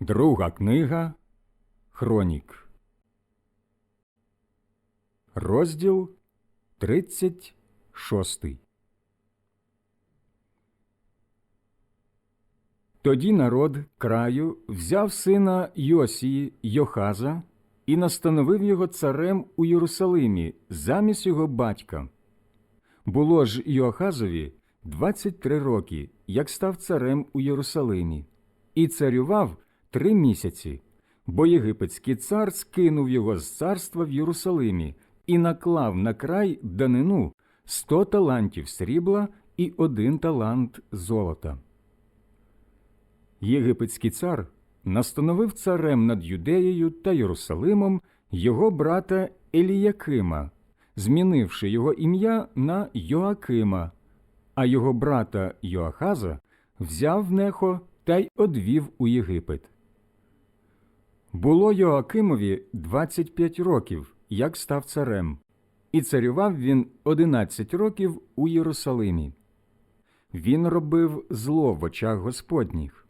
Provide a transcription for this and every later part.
Друга книга Хронік. Розділ 36. Тоді народ краю взяв сина Йосії Йохаза і настановив його царем у Єрусалимі замість його батька. Було ж Йоахазові 23 роки, як став царем у Єрусалимі, і царював три місяці, бо єгипетський цар скинув його з царства в Єрусалимі і наклав на край данину сто талантів срібла і один талант золота. Єгипетський цар настановив царем над Юдеєю та Єрусалимом його брата Еліякима, змінивши його ім'я на Йоакима, а його брата Йоахаза взяв нехо та й одвів у Єгипет. Було Йоакимові 25 років, як став царем, і царював він 11 років у Єрусалимі. Він робив зло в очах Господніх.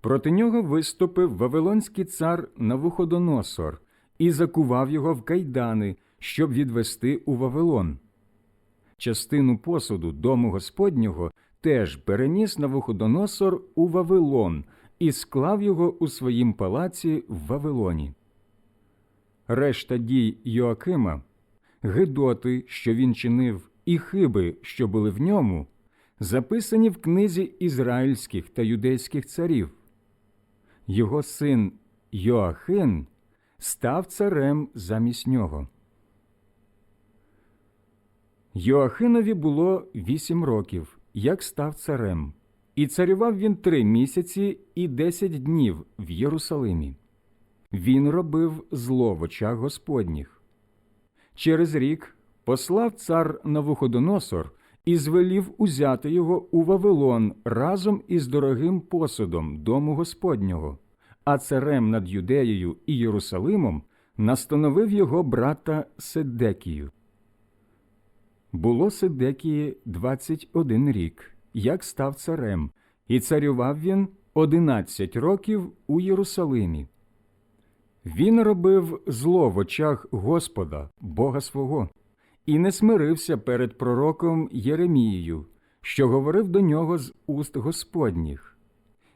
Проти нього виступив Вавилонський цар Навуходоносор і закував його в кайдани, щоб відвести у Вавилон. Частину посуду дому Господнього теж переніс Навуходоносор у Вавилон і склав його у своїм палаці в Вавилоні. Решта дій Йоакима, гидоти, що він чинив, і хиби, що були в ньому, записані в книзі ізраїльських та юдейських царів. Його син Йоахин став царем замість нього. Йоахинові було вісім років, як став царем, і царював він три місяці і десять днів в Єрусалимі. Він робив зло в очах Господніх. Через рік послав цар Навуходоносор і звелів узяти його у Вавилон разом із дорогим посудом дому Господнього, а царем над Юдеєю і Єрусалимом настановив його брата Седекію. Було Седекії 21 рік, як став царем, і царював він 11 років у Єрусалимі. Він робив зло в очах Господа, Бога свого, і не смирився перед пророком Єремією, що говорив до нього з уст Господніх.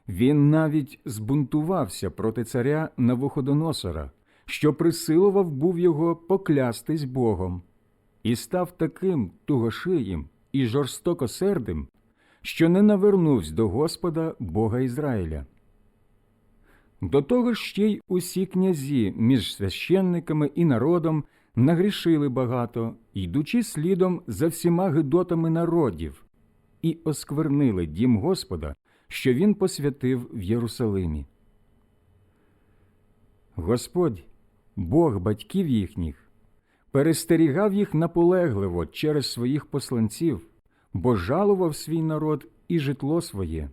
Він навіть збунтувався проти царя Навуходоносора, що присилував був його поклястись Богом, і став таким тугошиїм і жорстокосердим, що не навернувся до Господа Бога Ізраїля. До того ж ще й усі князі між священниками і народом нагрішили багато, йдучи слідом за всіма гидотами народів, і осквернили дім Господа, що він посвятив в Єрусалимі. Господь, Бог батьків їхніх, перестерігав їх наполегливо через своїх посланців, бо жалував свій народ і житло своє.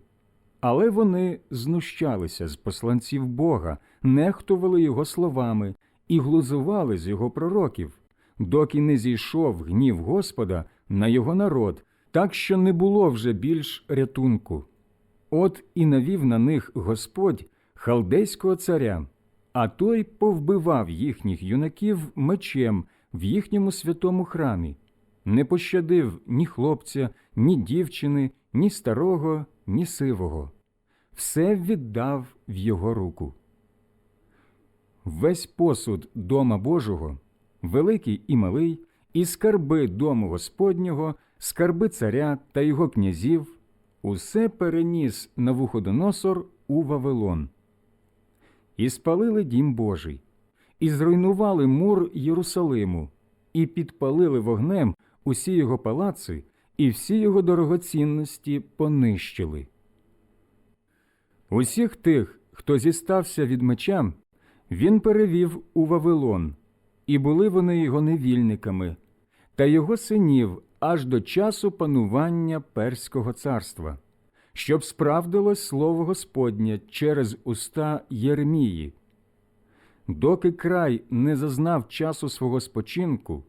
Але вони знущалися з посланців Бога, нехтували його словами і глузували з його пророків, доки не зійшов гнів Господа на його народ, так що не було вже більш рятунку. От і навів на них Господь халдейського царя, а той повбивав їхніх юнаків мечем в їхньому святому храмі, не пощадив ні хлопця, ні дівчини, ні старого, ні сивого. Все віддав в його руку. Весь посуд дома Божого, великий і малий, і скарби дому Господнього, скарби царя та його князів, усе переніс Навуходоносор у Вавилон. І спалили дім Божий, і зруйнували мур Єрусалиму, і підпалили вогнем усі його палаци, і всі його дорогоцінності понищили. Усіх тих, хто зістався від меча, він перевів у Вавилон, і були вони його невільниками, та його синів аж до часу панування Перського царства, щоб справдилось слово Господнє через уста Єремії. Доки край не зазнав часу свого спочинку,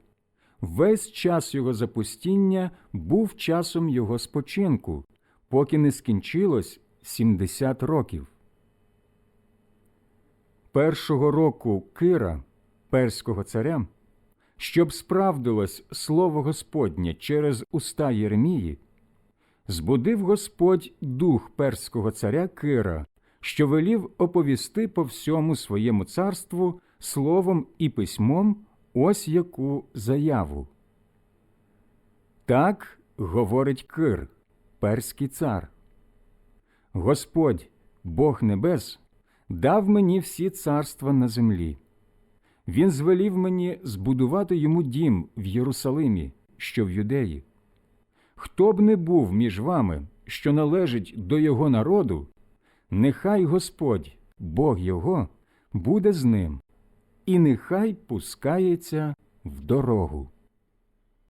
весь час його запустіння був часом його спочинку, поки не скінчилось 70 років. першого року Кира, перського царя, щоб справдилось слово Господнє через уста Єремії, збудив Господь дух перського царя Кира, що велів оповісти по всьому своєму царству словом і письмом ось яку заяву. Так говорить Кир, перський цар. Господь, Бог небес, дав мені всі царства на землі. Він звелів мені збудувати йому дім в Єрусалимі, що в юдеї. Хто б не був між вами, що належить до його народу, нехай Господь, Бог його, буде з ним, і нехай пускається в дорогу.